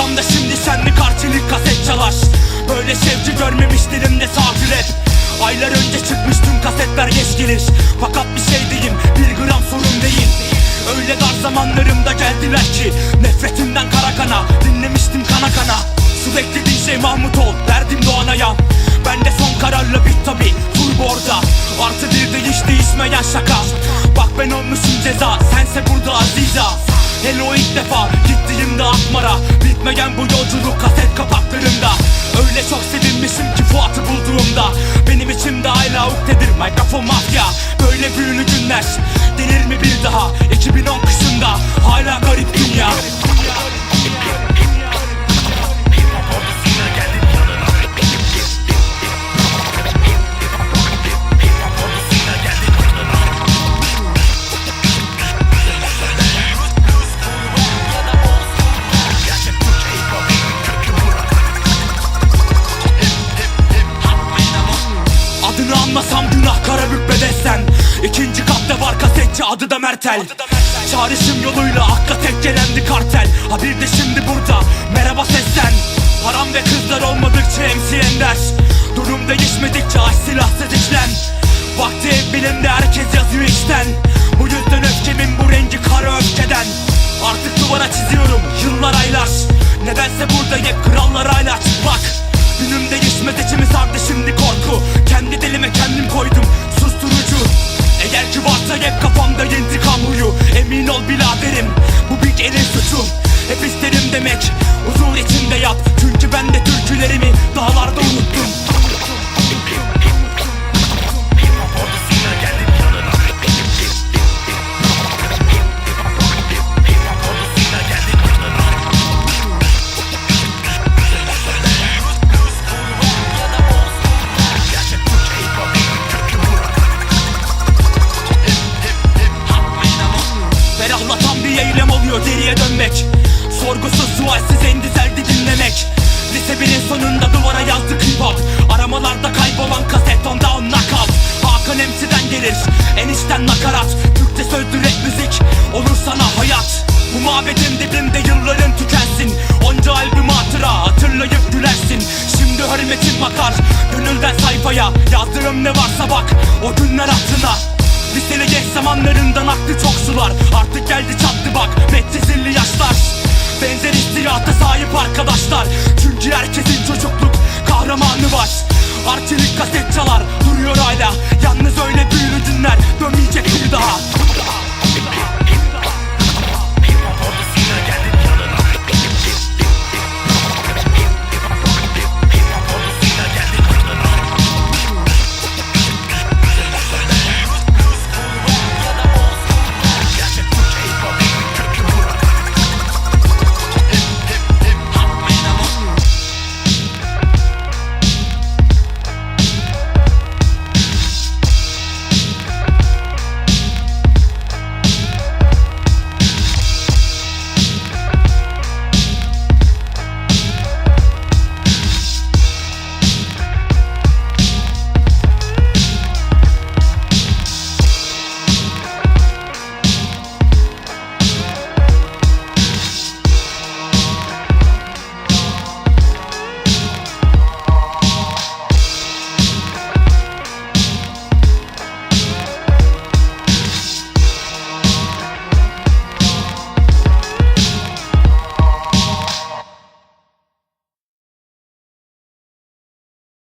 Adam da şimdi senli karşılık kaset çalar. Böyle sevci görmemiş dilimde safi rap Aylar önce çıkmış tüm kasetler geç gelir. Fakat bir şey diyeyim bir gram sorun değil. Öyle dar zamanlarımda geldiler ki Nefretimden kara kana. Dinlemiştim kana kana. Sürekli DJ Mahmut ol Derdim Doğan'a Ben de son kararla bit tabi Full borda. Artı bir de hiç değişmeyen şaka. Bak ben olmuşum ceza Sense burada Aziza. Hele o ilk defa gittiğimde Akmar'a Bitmeyen bu yolculuk kaset kapaklarında Öyle çok sevinmişim ki Fuat'ı bulduğumda. Benim içimde hala uktedir mikrofon mafya. Böyle büyülü günler Gelir mi bir daha? 2010 Adını anmasam günah kara bedesten İkinci katta var kasetçi adı da Mertel. Çağrışım yoluyla akka tek gelendi kartel. Ha bir de şimdi burada merhaba seslen. Param ve kızlar olmadıkça MC Ender. Durum değişmedikçe aç silahsız içlen Vakti ev bilimde herkes yazıyor içten Bu yüzden öfkemin bu rengi kara öfkeden. Artık duvara çiziyorum yıllar aylar. Nedense burada hep krallar hala çıplak. Günüm değişmez içimi sardı şimdi korku Dilime kendim koydum. Susturucu. Eğer ki varsa hep kafamda intikam huyu Emin ol biraderim bu bir elin suçu. Hep isterim demek huzur oluyor geriye dönmek. Sorgusuz sualsiz en güzeldi dinlemek. Lise birin sonunda duvara yazdık hip hop Aramalarda kaybolan kaset on down knockout Hakan MC'den gelir enişten nakarat. Türkçe sözlü rap müzik olur sana hayat. Bu mabedin dibinde yılların tükensin. Onca albüm hatıra hatırlayıp gülersin. Şimdi hürmetin bakar gönülden sayfaya. Yazdığım ne varsa bak o günler aklına Liselecek zamanlarından aklı çok sular. Artık geldi çattı bak metrezinli yaşlar. Benzer istirahata sahip arkadaşlar. Çünkü herkesin çocukluk kahramanı var. Arçelik kaset çalar duruyor hala.